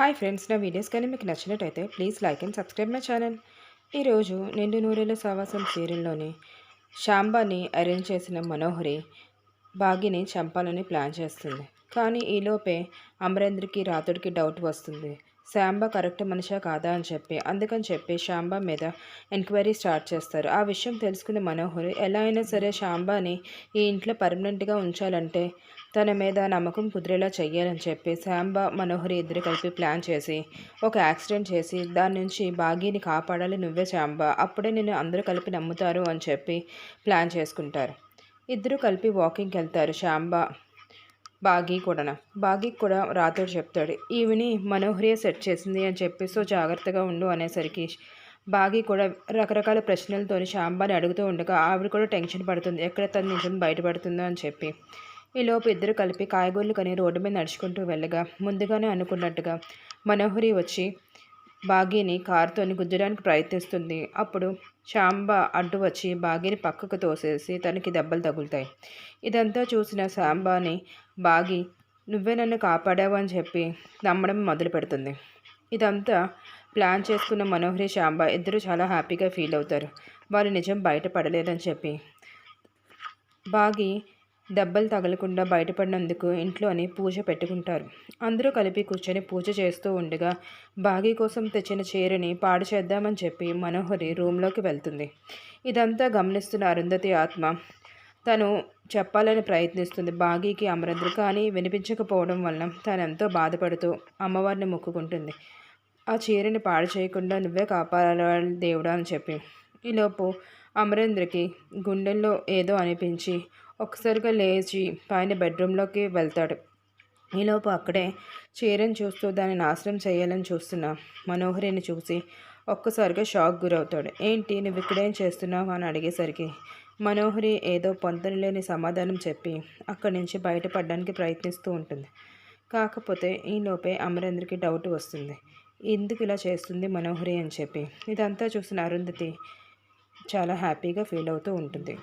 Hi friends నా videos కానీ మీకు నచ్చినట్టయితే please like and subscribe my channel ఈరోజు నిండు నూరేళ్ళ సావాసం సీరియల్లోని శాంబాని అరేంజ్ చేసిన మనోహరి బాగిని చంపాలని ప్లాన్ చేస్తుంది. కానీ ఈలోపే అమరేంద్రకి రాతుడికి డౌట్ వస్తుంది. శాంబా కరెక్ట్ మనిషా కాదా అని చెప్పి అందుకని చెప్పి శాంబా మీద ఎంక్వైరీ స్టార్ట్ చేస్తారు. ఆ విషయం తెలుసుకున్న మనోహరి ఎలా అయినా సరే శాంబాని ఈ ఇంట్లో పర్మనెంట్గా ఉంచాలంటే తన మీద నమ్మకం కుదిరేలా చెయ్యాలని చెప్పి శాంబా మనోహరి ఇద్దరు కలిపి ప్లాన్ చేసి ఒక యాక్సిడెంట్ చేసి దాని నుంచి బాగీని కాపాడాలి నువ్వే శాంబా అప్పుడే నేను అందరూ కలిపి నమ్ముతారు అని చెప్పి ప్లాన్ చేసుకుంటారు. ఇద్దరు కలిపి వాకింగ్కి వెళ్తారు శాంబ బాగీ కూడా బాగీకి కూడా రాతోడు చెప్తాడు ఈవిని మనోహరియే సెట్ చేసింది అని చెప్పి సో జాగ్రత్తగా ఉండు అనేసరికి బాగి కూడా రకరకాల ప్రశ్నలతో శాంబాని అడుగుతూ ఉండగా ఆవిడ కూడా టెన్షన్ పడుతుంది ఎక్కడ తన నిజం బయటపడుతుందో అని చెప్పి. ఈలోపు ఇద్దరు కలిపి కాయగూరలు కొని రోడ్డు మీద నడుచుకుంటూ వెళ్ళగా ముందుగానే అనుకున్నట్టుగా మనోహరి వచ్చి బాగీని కారుతోని గుద్దడానికి ప్రయత్నిస్తుంది. అప్పుడు శాంబ అడ్డు వచ్చి బాగీని పక్కకు తోసేసి తనకి దెబ్బలు తగులుతాయి. ఇదంతా చూసిన శాంబాని బాగి నువ్వే నన్ను కాపాడావు అని చెప్పి నమ్మడం మొదలు పెడుతుంది. ఇదంతా ప్లాన్ చేసుకున్న మనోహరి శాంబ ఇద్దరు చాలా హ్యాపీగా ఫీల్ అవుతారు. వాళ్ళు నిజం బయటపడలేదని చెప్పి. బాగి దెబ్బలు తగలకుండా బయటపడినందుకు ఇంట్లోని పూజ పెట్టుకుంటారు. అందరూ కలిపి కూర్చొని పూజ చేస్తూ ఉండగా బాగీ కోసం తెచ్చిన చీరని పాడు చేద్దామని చెప్పి మనోహరి రూమ్లోకి వెళ్తుంది. ఇదంతా గమనిస్తున్న అరుంధతి ఆత్మ తను చెప్పాలని ప్రయత్నిస్తుంది. బాగీకి అమరేంద్ర కానీ వినిపించకపోవడం వలన తను ఎంతో బాధపడుతూ అమ్మవారిని మొక్కుకుంటుంది. ఆ చీరని పాడు చేయకుండా నువ్వే కాపాడాలి దేవుడా అని చెప్పి ఈలోపు అమరేంద్రకి గుండెల్లో ఏదో అనిపించి ఒక్కసారిగా లేచి పైన బెడ్రూమ్లోకి వెళ్తాడు. ఈలోపు అక్కడే చీరను చూస్తూ దాన్ని నాశనం చేయాలని చూస్తున్న మనోహరిని చూసి ఒక్కసారిగా షాక్ గురవుతాడు. ఏంటి నువ్వు ఇక్కడేం చేస్తున్నావు అని అడిగేసరికి మనోహరి ఏదో పొందలేని సమాధానం చెప్పి అక్కడి నుంచి బయటపడడానికి ప్రయత్నిస్తూ ఉంటుంది. కాకపోతే ఈలోపే అమరేంద్రకి డౌట్ వస్తుంది. ఎందుకు ఇలా చేస్తుంది మనోహరి అని చెప్పి. ఇదంతా చూసిన అరుంధతి చాలా హ్యాపీగా ఫీల్ అవుతూ ఉంటుంది.